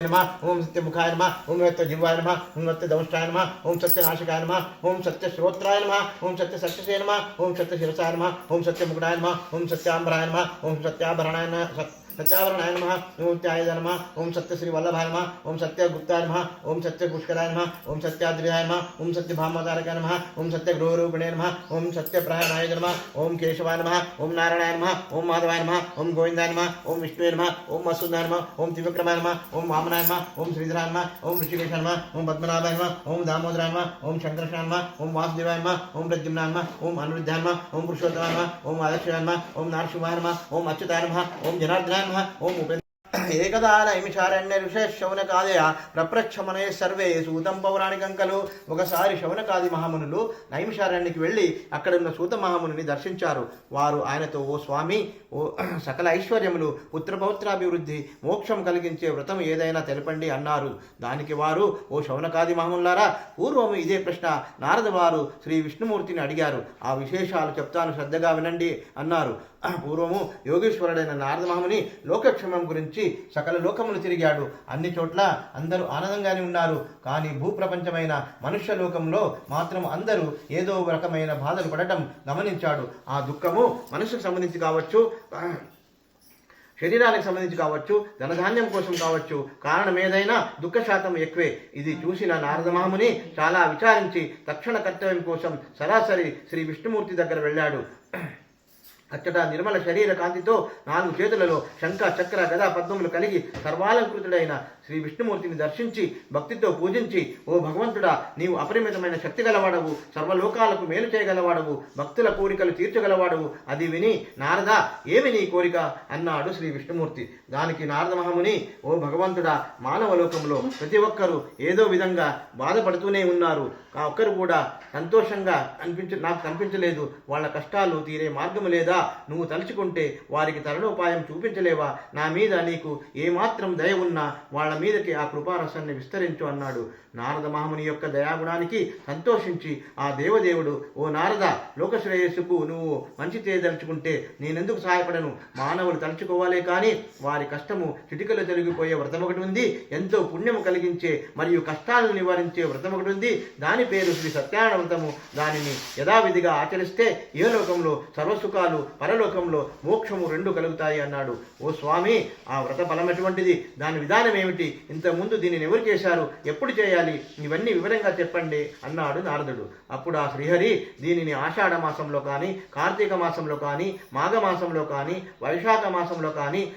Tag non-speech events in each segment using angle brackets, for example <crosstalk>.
ओम सत्य मुखाय नम ओम सत्य जिह्वाय नम ओम सत्य दंष्टाय नम ओम सत्य नाशकाय नम ओम सत्य श्रोत्राय नम ओम सत्य सत्यसे नम ओम सत्य शिरसाय नम ओम सत्य मुकुटाय नम ओम सत्याम्बराय नम ओम सत्याभरणाय नम सत्यावरणाय नमः ओम त्याय नमः ओम सत्यश्रीवल्लभाय नमः ओम सत्यगुप्ताय नमः ओम सत्यपुष्कराय नमः ओम सत्याद्रियाय नमः ओम सत्य सत्यभामतारकाय नमः ओम सत्यगृहरूपिणे नमः ओम सत्य सत्यप्रहणाय नमः ओम केशवाय नमः ओम नारायणाय नमः ओम माधवाय नमः ओम गोविन्दाय नमः ओम विष्णुवे नमः ओम वसुदाय नमः ओम त्रिविक्रमाय नमः ओम वामनाय नमः ओम श्रीधराय नमः ओम ऋषिकेशाय नमः ओम पद्मनाभाय नमः ओम दामोदराय नमः ओम शङ्करशाय नमः ओम वासुदेवाय नमः ओम प्रद्युम्नाय नमः ओम अनिरुद्धाय नमः ओम पुरुषोत्तमाय नमः ओम आदर्शाय नमः ओम नारसिंहाय नमः ओम अच्युताय नमः ओम जनार्दनाय Thôi. ఏకదా నైమిషారణ్య ఋషే శౌనకాదయ ప్రప్రక్షమనే సర్వే సూతం పౌరాణికం కలు. ఒకసారి శౌనకాది మహామునులు నైమిషారణ్యకి వెళ్ళి అక్కడ ఉన్న సూత మహామునిని దర్శించారు. వారు ఆయనతో ఓ స్వామి ఓ <clears throat> సకల ఐశ్వర్యములు పుత్రపౌత్రాభివృద్ధి మోక్షం కలిగించే వ్రతం ఏదైనా తెలపండి అన్నారు. దానికి వారు ఓ శౌనకాది మహాములారా పూర్వము ఇదే ప్రశ్న. నారద వారు శ్రీ విష్ణుమూర్తిని అడిగారు. ఆ విశేషాలు చెప్తాను శ్రద్ధగా వినండి అన్నారు. <clears throat> పూర్వము యోగేశ్వరుడైన నారద మహాముని లోకక్షేమం గురించి సకల లోకములు తిరిగాడు. అన్ని చోట్ల అందరూ ఆనందంగానే ఉన్నారు. కానీ భూప్రపంచమైన మనుష్య లోకంలో మాత్రం అందరూ ఏదో రకమైన బాధలు పడటం గమనించాడు. ఆ దుఃఖము మనసుకు సంబంధించి కావచ్చు శరీరానికి సంబంధించి కావచ్చు ధనధాన్యం కోసం కావచ్చు. కారణం ఏదైనా దుఃఖ శాతం ఎక్కువే. ఇది చూసిన నారద మహాముని చాలా విచారించి తక్షణ కర్తవ్యం కోసం సరాసరి శ్రీ విష్ణుమూర్తి దగ్గర వెళ్ళాడు. అచ్చట నిర్మల శరీర కాంతితో నాలుగు చేతులలో శంఖ చక్ర గదా పద్మములు కలిగి సర్వాలంకృతుడైన శ్రీ విష్ణుమూర్తిని దర్శించి భక్తితో పూజించి ఓ భగవంతుడా నీవు అపరిమితమైన శక్తి గలవాడవు సర్వలోకాలకు మేలు చేయగలవాడవు భక్తుల కోరికలు తీర్చగలవాడవు. అది విని నారద ఏమి నీ కోరిక? అన్నాడు శ్రీ విష్ణుమూర్తి. దానికి నారద మహముని ఓ భగవంతుడా మానవ లోకంలో ప్రతి ఒక్కరూ ఏదో విధంగా బాధపడుతూనే ఉన్నారు. ఆ ఒక్కరు కూడా సంతోషంగా అనిపించ నాకు కనిపించలేదు. వాళ్ళ కష్టాలు తీరే మార్గము లేదా? నువ్వు తలుచుకుంటే వారికి తరుణోపాయం చూపించలేవా? నా మీద నీకు ఏమాత్రం దయ ఉన్నా? వాళ్ళ మీదకి ఆ కృపారసాన్ని విస్తరించు అన్నాడు. నారద మహాముని యొక్క దయాగుణానికి సంతోషించి ఆ దేవదేవుడు ఓ నారద లోకశ్రేయస్సుకు నువ్వు మంచి చేయదలుచుకుంటే నేనెందుకు సహాయపడను? మానవులు తలుచుకోవాలే కానీ వారి కష్టము చిటికలు తొలగిపోయే వ్రతం ఒకటి ఉంది. ఎంతో పుణ్యము కలిగించే మరియు కష్టాలను నివారించే వ్రతం ఒకటి ఉంది. దాని పేరు శ్రీ సత్యనారాయణ వ్రతము దానిని యథావిధిగా ఆచరిస్తే ఏ లోకంలో సర్వసుఖాలు పరలోకంలో మోక్షము రెండు కలుగుతాయి అన్నాడు. ఓ స్వామి ఆ వ్రత ఫలం ఎటువంటిది? దాని విధానం ఏమిటి? ఇంతకుముందు దీనిని ఎవరు చేశారు? ఎప్పుడు చేయాలి? ఇవన్నీ వివరంగా చెప్పండి అన్నాడు నారదుడు. అప్పుడు ఆ శ్రీహరి దీనిని ఆషాఢ మాసంలో కానీ కార్తీక మాసంలో కానీ మాఘ మాసంలో కానీ వైశాఖ మాసంలో కానీ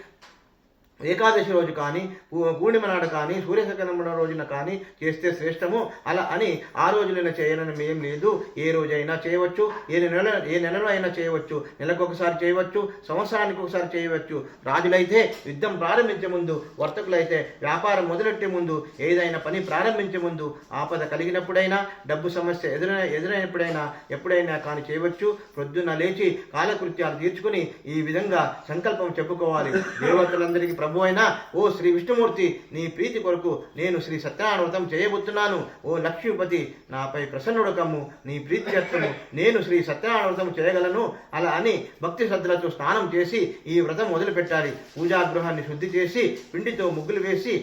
ఏకాదశి రోజు కానీ పూర్ణిమ నాడు కానీ సూర్యసకరమణ రోజున కానీ చేస్తే శ్రేష్టము. అలా అని ఆ రోజులైనా చేయనని ఏం లేదు. ఏ రోజైనా చేయవచ్చు. ఏ నెల ఏ నెలలో అయినా చేయవచ్చు. నెలకొకసారి చేయవచ్చు. సంవత్సరానికి ఒకసారి చేయవచ్చు. రాజులైతే యుద్ధం ప్రారంభించే ముందు వర్తకులైతే వ్యాపారం మొదలెట్టే ముందు ఏదైనా పని ప్రారంభించే ముందు ఆపద కలిగినప్పుడైనా డబ్బు సమస్య ఎదురైన ఎదురైనప్పుడైనా ఎప్పుడైనా కానీ చేయవచ్చు. ప్రొద్దున లేచి కాలకృత్యాలు తీర్చుకుని ఈ విధంగా సంకల్పం చెప్పుకోవాలి. దేవతలందరికీ ప్రభు అయిన ఓ శ్రీ విష్ణుమూర్తి నీ ప్రీతి కొరకు నేను శ్రీ సత్యనారాయణ వ్రతం చేయబోతున్నాను. ఓ లక్ష్మీపతి నాపై ప్రసన్నుడు కమ్ము నీ ప్రీతి చేత్తము నేను శ్రీ సత్యనారాయణ వ్రతం చేయగలను. అలా అని భక్తి శ్రద్ధలతో స్నానం చేసి ఈ వ్రతం మొదలుపెట్టాలి. పూజాగృహాన్ని శుద్ధి చేసి పిండితో ముగ్గులు వేసి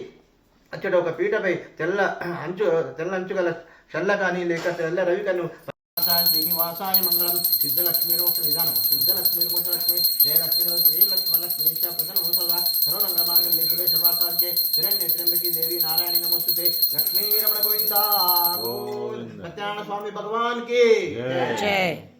అచ్చట ఒక పీటపై తెల్ల అంచు తెల్ల అంచు గల చల్ల కానీ లేక తెల్ల రవి కను श्रीनिवासाय श्रीनिवासाय मंगलम सिद्धलक्ष्मीरोच निधान। लक्ष्मी। जय लक्ष्मी श्री लक्ष्मण लक्ष्मी प्रसन्न हो सदा देवी नारायण नमोस्तुते लक्ष्मी रमण गोविंदा सत्यानारायण स्वामी भगवान की जय।